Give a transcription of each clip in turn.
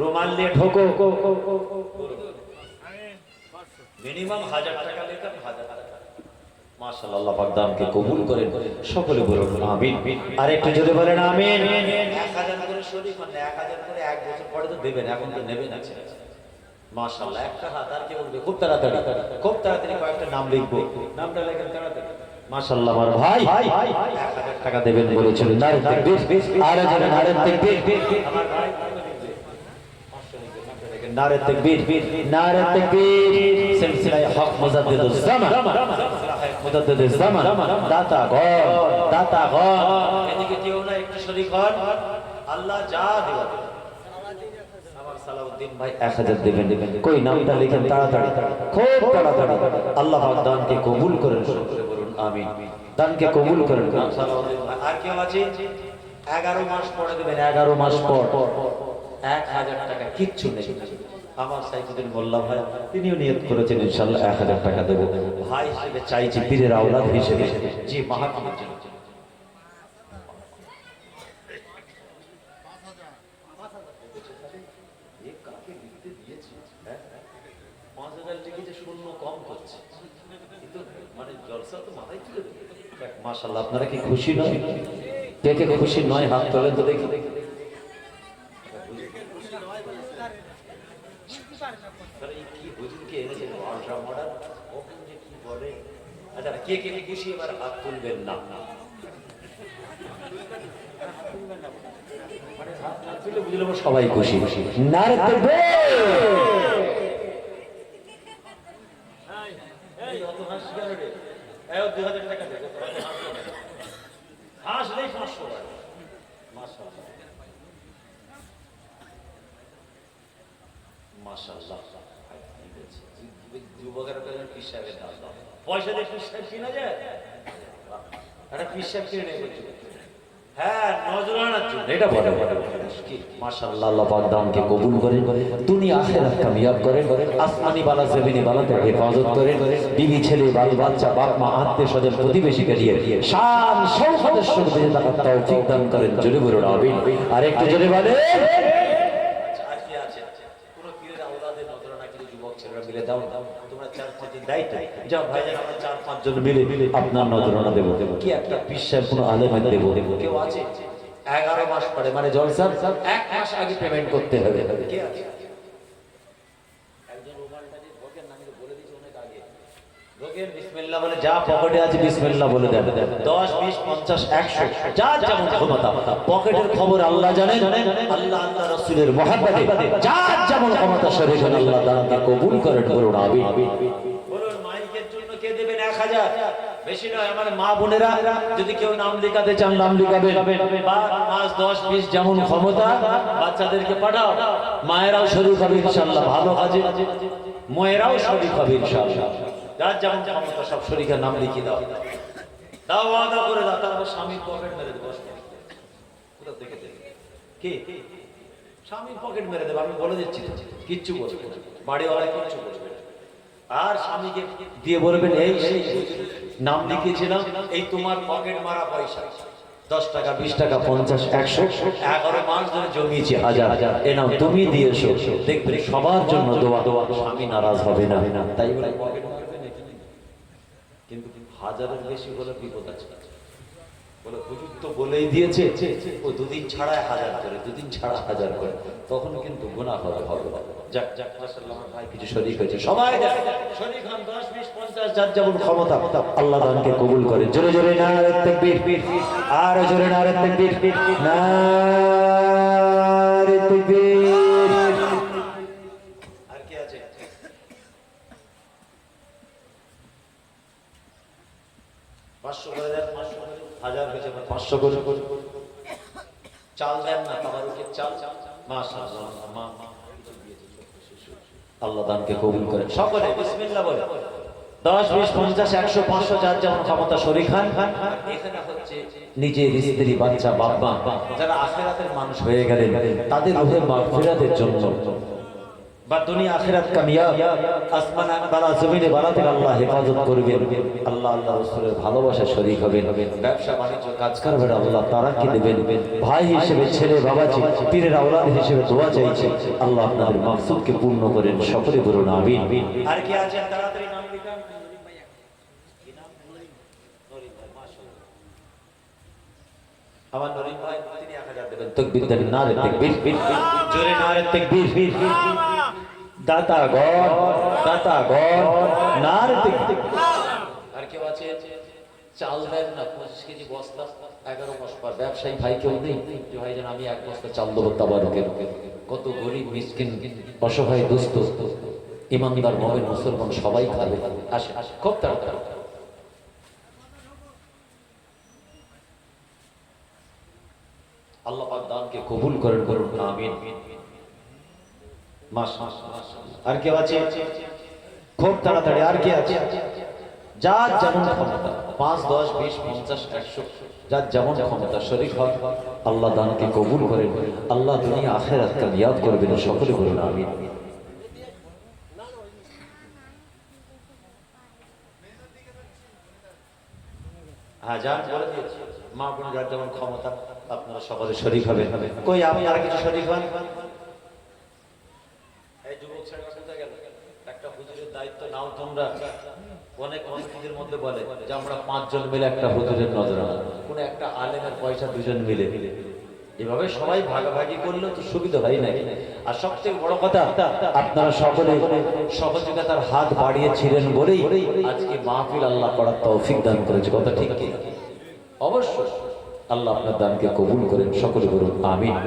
রুমাল দিয়ে ঠোকো মিনিমাম হাজার টাকা লেখান হাজার টাকা। মাশাআল্লাহ আল্লাহ পাক কবুল করেন। সকলে বলুন, আমিন। আর একটু জোরে বলেন, আমিন। 1000 করে শরীফ 1000 করে এক বছর পরে তো দেবেন একটা কে খুব তাড়াতাড়ি খুব তাড়াতাড়ি কয়েকটা নাম নামটা ভাই 1000 টাকা দেবেন বলেছিল নারে তাকবীর আর একজন নারে তাকবীর আমার ভাই নারে তাকবীর নারে তাকবীর। সিলসিলায়ে হক মুজাদ্দিদুজ জামান। মুজাদ্দিদুজ জামান। দাতা গণ দাতা গণ। এদিকে কেউ না, একটু শরীক হন। আল্লাহ যা দিবেন। 1000। আর কেউ আছে? 11 মাস পরে দেবেন 11 মাস পর। এক হাজার টাকা কিচ্ছু নেই। আমার সাইফুদ্দিন মোল্লা ভাই তিনিও নিয়ত করেছেন ইনশাল্লাহ এক হাজার টাকা দেবো। ভাই হিসেবে চাইছি পীরের আওলাদ হিসেবে জি মাহাত্মার জন্য। দেখ, মাশাআল্লাহ আপনারা কি খুশি নয়? কে কে খুশি নয় হাত তোলেন তো দেখি। তাহলে এই কি হুজুরকে এনেছেন আল্ট্রা মডার্ন কখন যে কি বলে আচ্ছা কে কে খুশি এবার হাত তুলবেন না। মানে না সবাই খুশি। নারে তকবীর এই অত হাসি কেন রে? এই ও 2000 টাকা দে, কত হাসি কেন? হাসলেই 500 টাকা। মাশাআল্লাহ। মাশাআল্লাহ। ভাই, কি বলছে? যু- যুবকেরা তো যেন পীর সাহেবের দাম দাও। পয়সা দিয়ে পীর সাহেব কিনা যায়? একটা সাহেব কিনে নেই বলছে। হ্যাঁ নজরানার জন্য। এটা বলে। মাশাআল্লাহ আল্লাহ পাক দানকে কবুল করে দুনিয়া আখিরাত কামিয়াব করে আসমানি বালা জমিনি বালাতে হেফাজত করে বিবি ছেলে বাল বাচ্চা বাপ মা আত্মীয় স্বজন প্রতিবেশীকে দিয়ে শান সৌভাগ্যের সঙ্গে বেঁচে থাকার তৌফিক দান করেন। জোরে বলুন আমিন। আর একটু জোরে কিছু যুবক ছেলেরা মিলে দাও তোমরা চার পাঁচ দিন দায়িত্ব। যাও ভাইজান আমরা চার পাঁচ জন মিলে আপনার নজরানা দেবো। কি একটা বিশ্বাস কোনো আলেমের দেবো? কেউ আছে? এগারো মাস পরে। মানে জলসার এক মাস আগে পেমেন্ট করতে হবে। কে আছে একজন রুমালটা দিয়ে ঢোকেন না, আমি তো বলে দিয়েছি অনেক আগে। ঢোকেন, কবুল করেন বলুন মায়েরাও শরীর হবে ইনশাল্লাহ ভালো কাজে ময়েরাও শরীর হবে ইনশাল্লাহ যার যেমন ক্ষমতা, সব শরীরের নাম লিখিয়ে দাও। দাও, ওয়াদা করে দাও তারপর স্বামীর পকেট মেরে দেবো স্বামীর পকেট মেরে আমি বলে দিচ্ছি কিচ্ছু বাড়িওয়ালা কিচ্ছু বলবে আর স্বামীকে দিয়ে বলবেন, এই নাম লিখিয়েছিলাম এই তোমার পকেট মারা পয়সা। দশ টাকা, বিশ টাকা, পঞ্চাশ, একশো, এগারো মাস ধরে জমিয়েছি, হাজার হাজার। এ নাও, তুমি দিয়েছ। দেখবে সবার জন্য দোয়া দোয়া। স্বামী নারাজ হবে না। তাই বলে পকেট হাজারের বেশি হলে বিপদ আছে। বলে, হুজুর তো বলেই দিয়েছে ও দুদিন ছাড়া হাজার করে, দুদিন ছাড়া হাজার করে। তখন কিন্তু গুনাহ হবে। হবে যাক যাক ভাই কিছু শরীক হয়েছে। সবাই শরীক হন 10 20 50 যার যেমন ক্ষমতা, আল্লাহ দানকে কবুল করে। জোরে জোরে নারে তাকবীর। আর জোরে নারে তাকবীর। নারে তাকবীর। আর কি আছে? পাঁচশো হাজার পাঁচশো চাল দেন না চাল। মা। আল্লাহ দানকে করেন। সকলে দশ পঞ্চাশ, একশো, পাঁচশো যেমন ক্ষমতা শরীর খান। এখানে হচ্ছে নিজের স্ত্রী, বাচ্চা বাবা যারা আখেরাতের মানুষ হয়ে গেলেন, তাদের রুহে জন্য। বা দুনিয়া আখিরাত কামিয়াব। আসমান বালা জমিনে বালা থেকে আল্লাহ হেফাজত করবেন। আল্লাহ আল্লাহ রসুলের ভালোবাসা শরীক হবেন। ব্যবসা, বাণিজ্য, কাজ করবেন আল্লাহ তারা কি দেবেন। ভাই হিসেবে, ছেলে, বাবাজি, পীরের আওলাদ হিসেবে দোয়া চাইছে। আল্লাহ আপনাদের মাকসুদকে পূর্ণ করেন। সকলে বলুন আমিন। আর কি আছেন? তাড়াতাড়ি নাম লিখান। আমার নরিম ভাই, তিনি 1000 দেবেন। তাকবীর দেন নারে তাকবীর। জোরে নারে তাকবীর। কত গরিব, মিসকিন, অসহায়, দুস্থ। ইমানদার মুসলমান সবাই খাবে। আসে খুব তাড়াতাড়ি। আল্লাহ দানকে কবুল করেন, করুন। আমিন। মাস। আর কেউ আছে? খুব তাড়াতাড়ি, আর কে আছে? যার যেমন ক্ষমতা, পাঁচ, দশ, বিশ, পঞ্চাশ, একশো, যার যেমন ক্ষমতা শরীর হয় আল্লাহ দানকে কবুল করেন, আল্লাহ দুনিয়া আখেরাত কামিয়াব করবেন, সকলে বলুন হ্যাঁ যান দিয়েছি মা বোন যার যেমন ক্ষমতা, আপনারা সকলে শরীর হবেন। কই আপনারা কিছু শরীর হন এই যুবক ছেলেরা কোথায় গেল একটা হুজুরের দায়িত্ব নাও তোমরা অনেক মসজিদের মধ্যে বলে যে আমরা পাঁচজন মিলে একটা হুজুরের নজরানা কোন একটা আলেমের পয়সা দুজন মিলে। এভাবে সবাই ভাগাভাগি করলে তো সুবিধা হয় নাই। আর সবচেয়ে বড় কথা, আপনারা সকলে সহযোগিতার হাত বাড়িয়েছিলেন বলেই আজকে মাহফিল আল্লাহ করার তৌফিক দান করেছে। কথা ঠিক কি? অবশ্যই আল্লাহ আপনার দানকে কবুল করেন। সকলে বলুন, আমিন। আর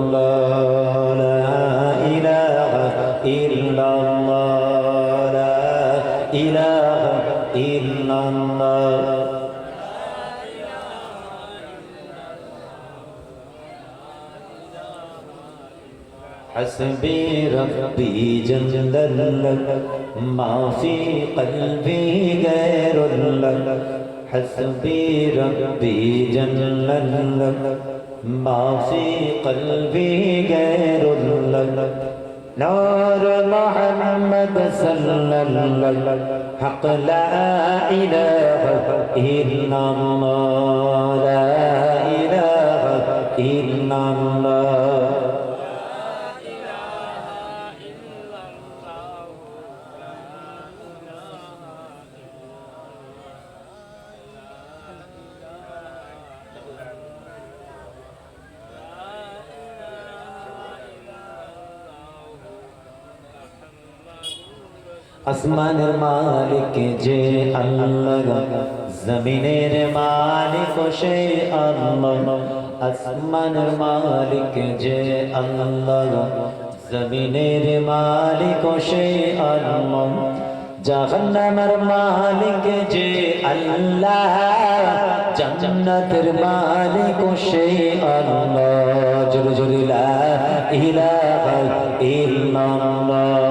حسبي ربي جل لك ما في قلبي غير لك حسبي ربي جل لك ما في قلبي غير لك نور محمد صلى الله حق لا إله إلا الله لا إله إلا الله. আসমানের মালিক যে আল্লাহ, জমিনের মালিক সে আল্লাহ। আসমানের মালিক যে আল্লাহ, জমিনের মালিক সে আল্লাহ। জাহান্নামের মালিক যে আল্লাহ, জান্নাতের মালিক সে আল্লাহ। জোরে জোরে লা ইলাহা ইল্লাল্লাহ।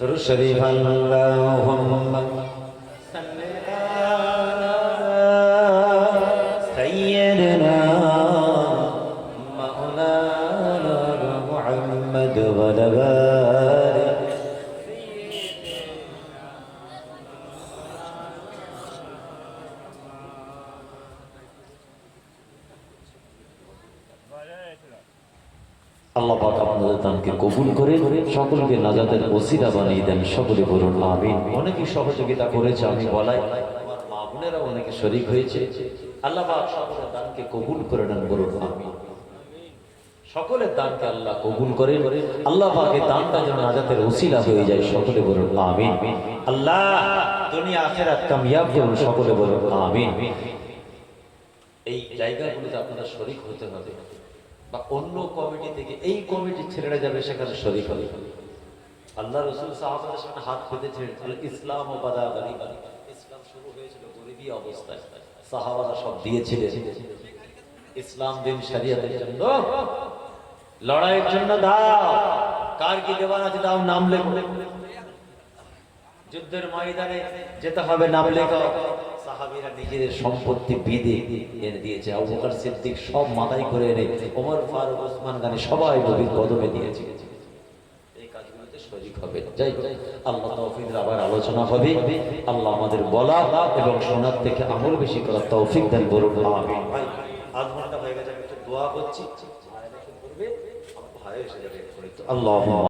درود شریف اللهم আল্লাহ আপনাদের দানকে কবুল করে সকলকে ওসিলা বানিয়ে দেন, সকলে বলুন আমিন। অনেকে সহযোগিতা করেছে, আমি বলাই। মা বোনেরা অনেকে শরিক হয়েছে। আল্লাহ সকলের দানকে কবুল করে নেন, বলুন আমিন। সকলের দানকে আল্লাহ কবুল করে আল্লাহ দানটা যেন হয়ে যায়, সকলে আল্লাহ সকলে বলুন এই জায়গাগুলোতে আপনারা শরিক হতে হবে। বা অন্য কমিটি থেকে এই কমিটির ছেলেরা যাবে, সেখানে শরিক হবে। আল্লাহ রসুল সাহাবাদের সামনে হাত পেতেছিলেন ইসলাম ও বাদা গালি ইসলাম শুরু হয়েছিল গরিবী অবস্থায়। সাহাবারা সব দিয়েছিলেন। ইসলাম দিন শরিয়াতের জন্য। লড়াইয়ের জন্য দাও। কার কি দেওয়ার আছে দাও নাম লেখো। যুদ্ধের ময়দানে যেতে হবে, নাম লেখাও সাহাবীরা নিজেদের সম্পত্তি বিদে এনে দিয়েছে। আবু বকর সিদ্দিক সব মাথায় করে এনে ওমর, ফারুক, ওসমান গানি সবাই নবীর কদমে দিয়েছে। আল্লাহ আবার আলোচনা হবে। আল্লাহ আমাদের বলা এবং শোনার থেকে আমল বেশি করার তৌফিক দেন ভাই, আধ ঘণ্টা হয়ে গেছে, আমি একটু দোয়া করছি। আল্লাহ